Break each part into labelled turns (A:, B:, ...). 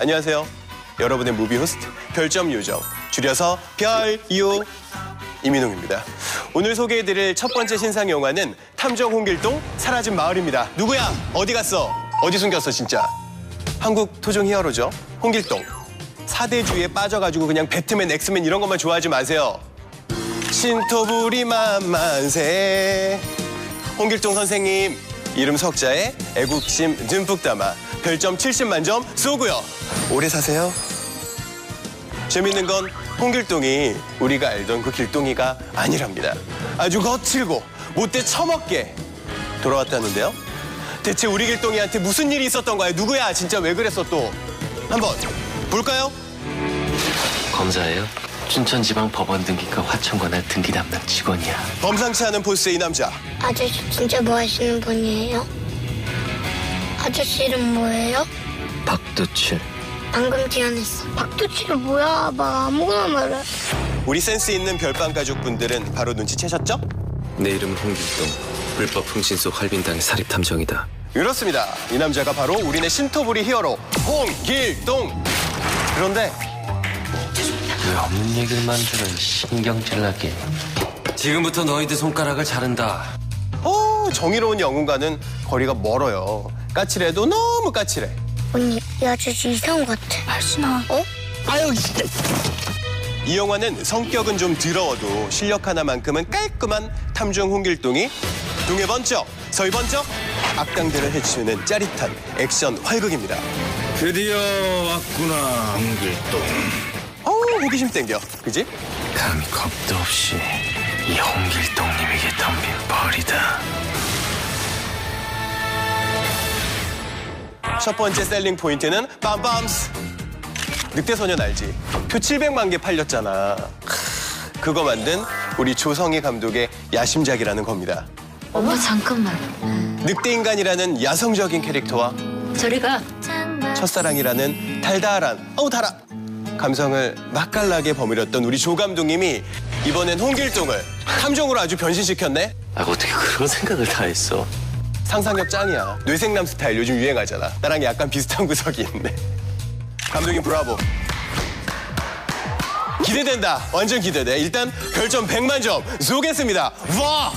A: 안녕하세요. 여러분의 무비 호스트 별점 요정 줄여서 별요 이민웅입니다. 오늘 소개해드릴 첫 번째 신상 영화는 탐정 홍길동 사라진 마을입니다. 누구야? 어디 갔어? 어디 숨겼어 진짜? 한국 토종 히어로죠. 홍길동. 사대주의에 빠져가지고 그냥 배트맨, 엑스맨 이런 것만 좋아하지 마세요. 신토부리 만 만세. 홍길동 선생님 이름 석자에 애국심 듬뿍 담아 별점 70만 점 쏘고요. 오래 사세요. 재밌는 건 홍길동이 우리가 알던 그 길동이가 아니랍니다. 아주 거칠고 못돼 처먹게 돌아왔다는데요. 대체 우리 길동이한테 무슨 일이 있었던 거야? 누구야? 진짜 왜 그랬어 또? 한번 볼까요?
B: 검사예요? 춘천지방법원 등기과 화천관할 등기 담당 직원이야.
A: 범상치 않은 포스의 이 남자.
C: 아저씨 진짜 뭐 하시는 분이에요? 아저씨 이름 뭐예요?
B: 박두칠.
C: 방금 지어냈어. 박두치를 뭐야? 막 아무거나 말해.
A: 우리 센스 있는 별밤 가족분들은 바로 눈치채셨죠?
B: 내 이름은 홍길동. 불법 흥신 속 할빈당의 사립 탐정이다.
A: 그렇습니다. 이 남자가 바로 우리네 신토부리 히어로 홍길동. 그런데
B: 왜 없는 얘기를 만들어 신경질 나게. 지금부터 너희들 손가락을 자른다.
A: 어, 정의로운 영웅과는 거리가 멀어요. 까칠해도 너무 까칠해.
C: 언니, 이 아저씨 이상한 것 같아. 발신아. 어?
A: 아유 진짜. 이 영화는 성격은 좀 더러워도 실력 하나만큼은 깔끔한 탐정 홍길동이 동해 번쩍 서해 번쩍 악당들을 해치우는 짜릿한 액션 활극입니다.
D: 드디어 왔구나 홍길동
A: 어우 호기심 땡겨, 그지?
B: 감히 겁도 없이 이 홍길동님에게 덤빈 벌이다.
A: 첫 번째 셀링 포인트는 빰빰스. 늑대소년 알지? 표 700만 개 팔렸잖아. 크, 그거 만든 우리 조성희 감독의 야심작이라는 겁니다.
E: 엄마 잠깐만
A: 늑대인간이라는 야성적인 캐릭터와
E: 저리가
A: 첫사랑이라는 달달한 어우 달아 감성을 맛깔나게 버무렸던 우리 조 감독님이 이번엔 홍길동을 탐정으로 아주 변신시켰네.
B: 아 어떻게 그런 생각을 다 했어?
A: 상상력 짱이야. 뇌생남 스타일 요즘 유행하잖아. 나랑 약간 비슷한 구석이 있네. 감독님 브라보. 기대된다. 완전 기대돼. 일단 별점 100만 점 쏘겠습니다. 와!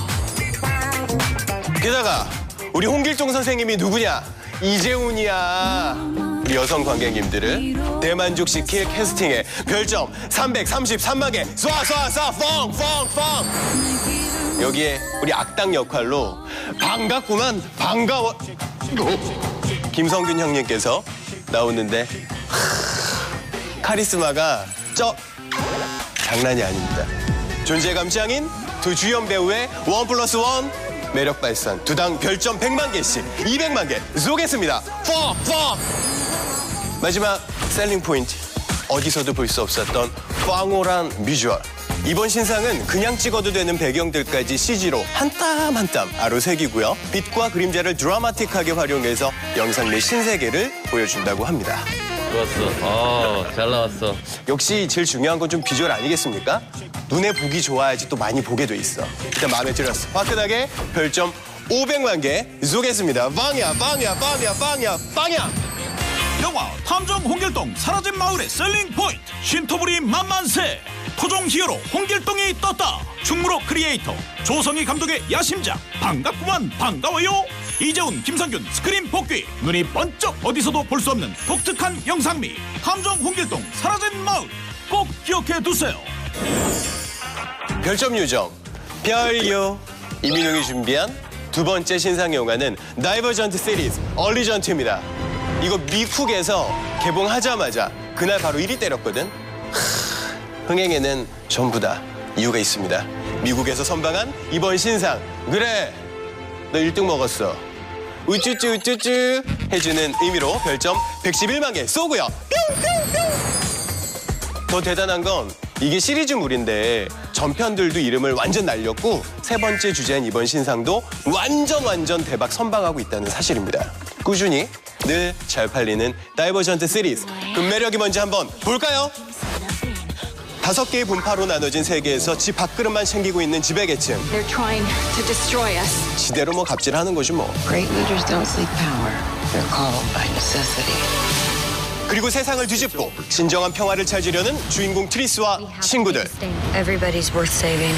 A: 게다가 우리 홍길동 선생님이 누구냐? 이재훈이야. 우리 여성 관객님들을 대만족시킬 캐스팅에 별점 333만 개 쏴쏴쏴 펑펑펑 여기에 우리 악당 역할로 반갑구만. 반가워. 김성균 형님께서 나오는데 하, 카리스마가 쩌 장난이 아닙니다. 존재감 짱인 두 주연 배우의 원 플러스 원 매력 발산 두 당 별점 100만 개씩 200만 개 쏘겠습니다. 펑 펑 마지막 셀링 포인트. 어디서도 볼 수 없었던 황홀한 비주얼 이번 신상은 그냥 찍어도 되는 배경들까지 CG로 한 땀 한 땀 아로 새기고요 빛과 그림자를 드라마틱하게 활용해서 영상 내 신세계를 보여준다고 합니다
B: 좋았어. 어, 잘 나왔어.
A: 역시 제일 중요한 건 좀 비주얼 아니겠습니까? 눈에 보기 좋아야지 또 많이 보게 돼 있어 일단 마음에 들었어 화끈하게 별점 500만 개 쏘겠습니다 빵야 빵야 빵야 빵야 빵야
D: 영화 탐정 홍길동 사라진 마을의 셀링 포인트. 신토부리 만만세. 토종 히어로 홍길동이 떴다. 충무로 크리에이터 조성희 감독의 야심작. 반갑구만 반가워요. 이재훈 김상균 스크린 복귀. 눈이 번쩍 어디서도 볼 수 없는 독특한 영상미. 탐정 홍길동 사라진 마을. 꼭 기억해 두세요.
A: 별점 요정 별요. 이민용이 준비한 두 번째 신상 영화는 다이버전트 시리즈 얼리전트입니다. 이거 미국에서 개봉하자마자 그날 바로 1위 때렸거든. 하, 흥행에는 전부 다 이유가 있습니다. 미국에서 선방한 이번 신상 그래 너 1등 먹었어. 우쭈쭈 우쭈쭈 해주는 의미로 별점 111만 개 쏘고요. 더 대단한 건 이게 시리즈물인데 전편들도 이름을 완전 날렸고 세 번째 주제인 이번 신상도 완전 완전 대박 선방하고 있다는 사실입니다. 꾸준히 늘 잘 팔리는 다이버전트 시리즈 그 매력이 뭔지 한번 볼까요? 다섯 개의 분파로 나눠진 세계에서 지 밥그릇만 챙기고 있는 지배계층 지대로 뭐 갑질하는 거지 뭐. 그리고 세상을 뒤집고 진정한 평화를 찾으려는 주인공 트리스와 친구들.
E: Everybody's worth saving.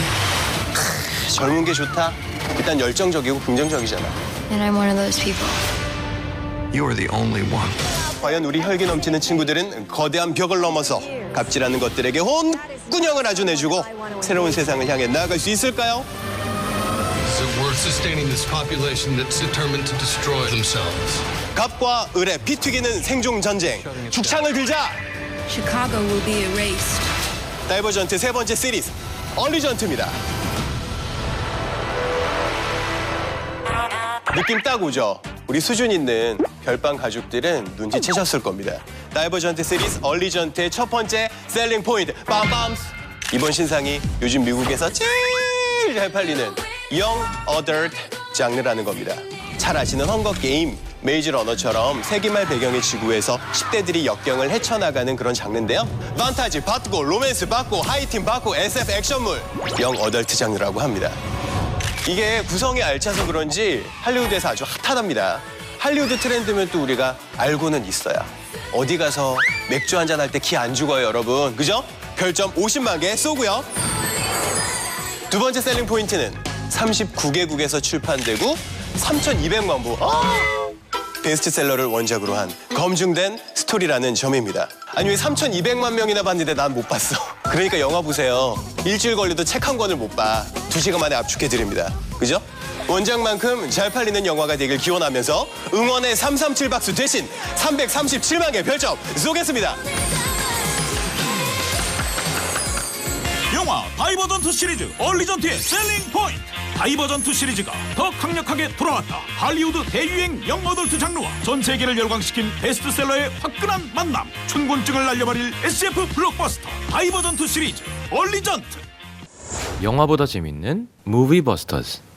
A: 젊은 게 좋다. 일단 열정적이고 긍정적이잖아.
E: And I'm one of those people.
F: You are the only one.
A: 과연 우리 혈기 넘치는 친구들은 거대한 벽을 넘어서 갑질하는 것들에게 혼꾸녕을 아주 내주고 새로운 세상을 향해 나아갈 수 있을까요?
G: So we're sustaining this population that's determined to destroy themselves.
A: 갑과 을의 피 튀기는 생존 전쟁. 죽창을 들자.
H: Chicago will be erased.
A: 다이버전트 세 번째 시리즈 얼리전트입니다. 느낌 딱 오죠? 우리 수준 있는 별방 가족들은 눈치채셨을 겁니다. 다이버전트 시리즈 얼리전트의 첫 번째 셀링 포인트 빰빰 이번 신상이 요즘 미국에서 제일 잘 팔리는 영 어덜트 장르라는 겁니다. 잘 아시는 헝거 게임, 메이즈 러너처럼 세기말 배경의 지구에서 10대들이 역경을 헤쳐나가는 그런 장르인데요. 판타지 받고 로맨스 받고 하이틴 받고 SF 액션물 영 어덜트 장르라고 합니다. 이게 구성이 알차서 그런지 할리우드에서 아주 핫하답니다. 할리우드 트렌드면 또 우리가 알고는 있어요. 어디 가서 맥주 한잔 할때기안 죽어요, 여러분. 그죠? 별점 50만 개 쏘고요. 두 번째 셀링 포인트는 39개국에서 출판되고 3,200만 부. 아! 베스트셀러를 원작으로 한 검증된 스토리라는 점입니다. 아니 왜 3,200만 명이나 봤는데 난 못 봤어. 그러니까 영화 보세요. 일주일 걸려도 책 한 권을 못 봐. 두 시간 만에 압축해 드립니다. 그죠? 원작만큼 잘 팔리는 영화가 되길 기원하면서 응원의 337 박수 대신 337만 개 별점 쏘겠습니다.
D: 영화 다이버전투 시리즈 얼리전트의 셀링 포인트 다이버전투 시리즈가 더 강력하게 돌아왔다 할리우드 대유행 영어덜트 장르와 전 세계를 열광시킨 베스트셀러의 화끈한 만남 춘곤증을 날려버릴 SF 블록버스터 다이버전투 시리즈 얼리전트
B: 영화보다 재밌는 무비버스터즈